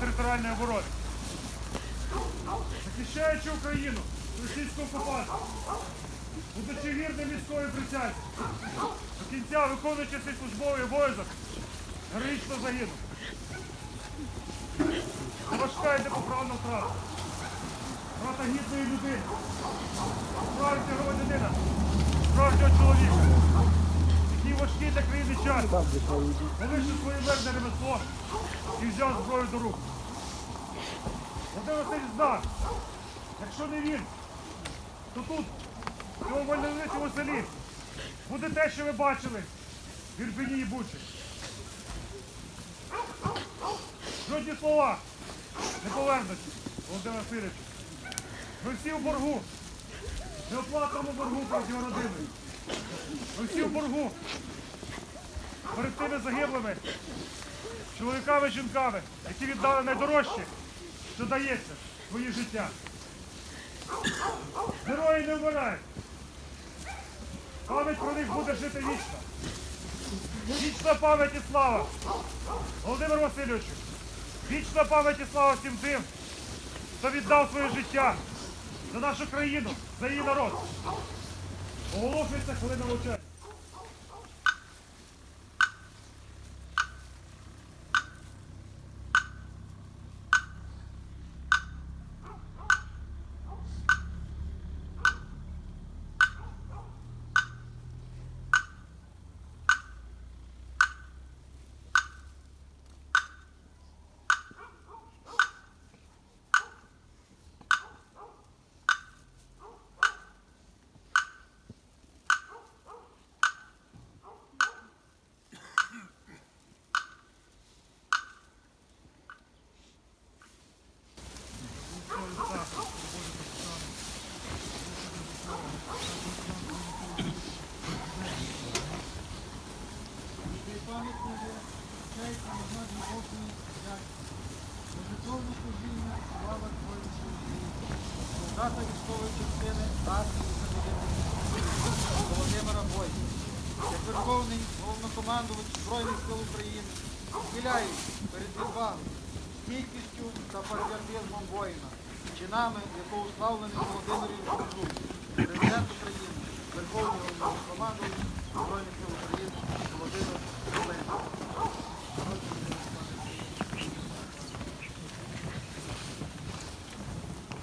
територіальної оборони. Захищаючи Україну, від російського окупації, будучи вірним військовій присязі, до кінця виконуючи свій службовий обов'язок, героїчно загинув. Важка і непоправна втрата. Втрата гідної людини, справжнього громадянина, справжнього чоловіка, який важкий для країни час, залишив своє мирне ремесло і взяв зброю до рук. Володимир Васильович знав, якщо не він, то тут, в цьому мальовничому селі, буде те, що ви бачили в Ірпені і Бучі. Жодні слова не повернуться, Володимир Васильович. Ми всі в боргу, неоплатному боргу перед його родиною. Ми всі в боргу перед тими загиблими чоловіками жінками, які віддали найдорожче, що дається своє життя. Герої не вмирають. Пам'ять про них буде жити вічно. Вічна пам'ять і слава. Володимир Васильовичу, вічна пам'ять і слава всім тим, хто віддав своє життя за нашу країну, за її народ. Оголошується хвилина мовчання. Солдата військової частини армії Володимира Бойка. Як Верховний головнокомандувач Збройних сил України схиляюсь перед відвагою, стійкістю та патріотизмом воїна, чинами, якого уславлений Володимир Ілліч президент України,